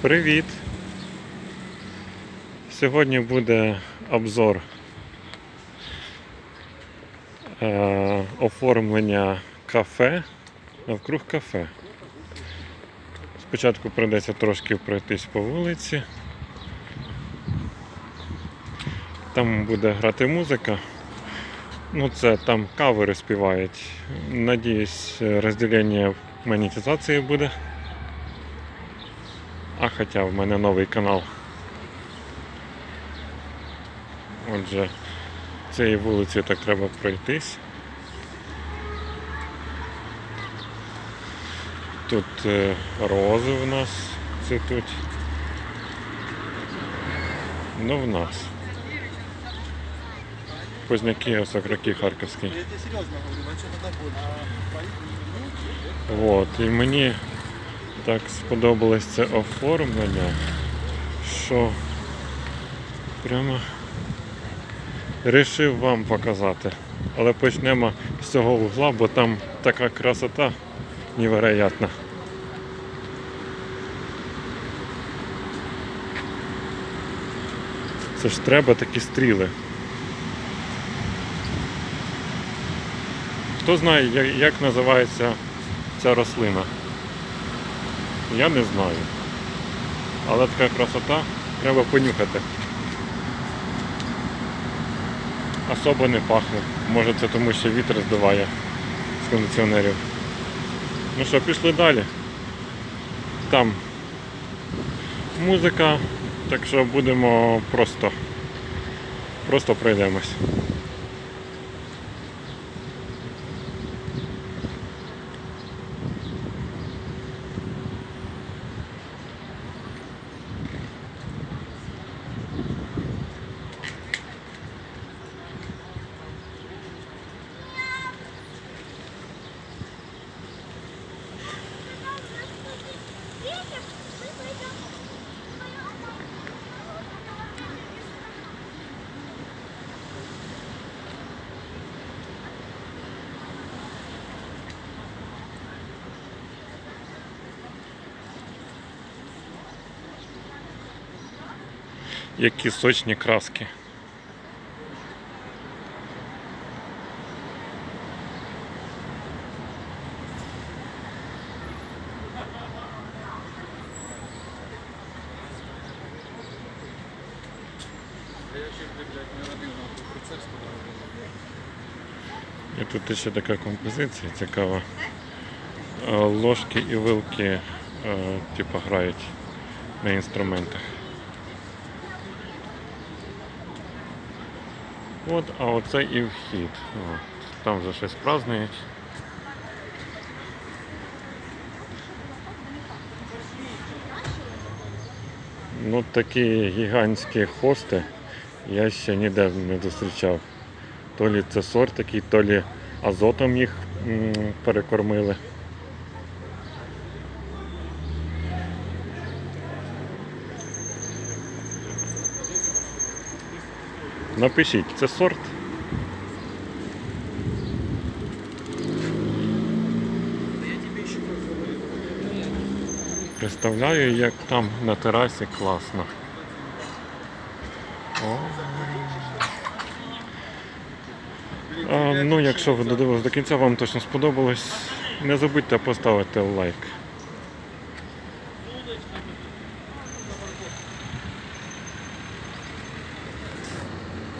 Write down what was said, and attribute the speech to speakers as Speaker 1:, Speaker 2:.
Speaker 1: Привіт! Сьогодні буде обзор е, оформлення кафе навкруг кафе. Спочатку прийдеться трошки пройтись по вулиці. Там буде грати музика. Ну, це там кавери співають. Надіюсь, розділення монетизації буде. А хоча в мене новий канал. Отже, цією вулицею так треба пройтись. Тут е, рози в нас цвітуть. Ну в нас. Позняки, осокроки харківські. Вот, і мені так сподобалось це оформлення, що прямо рішив вам показати. Але почнемо з цього вугла, бо там така красота невероятна. Це ж треба такі стріли. Хто знає, як називається ця рослина? Я не знаю. Але така красота треба понюхати. Особо не пахне. Може це тому, що вітер здуває з кондиціонерів. Ну що, пішли далі. Там музика, так що будемо просто, просто пройдемось. Які сочні краски. І тут ще така композиція цікава. Е, Ложки і вилки е, типу, грають на інструментах. От, а оце і вхід. О, там вже щось празднують. Ну такі гігантські хости я ще ніде не зустрічав. То лі це сорт такий, то лі азотом їх перекормили. Напишіть, це сорт. Представляю, як там на терасі класно. О. А, ну, якщо ви додивились до кінця, вам точно сподобалось, не забудьте поставити лайк.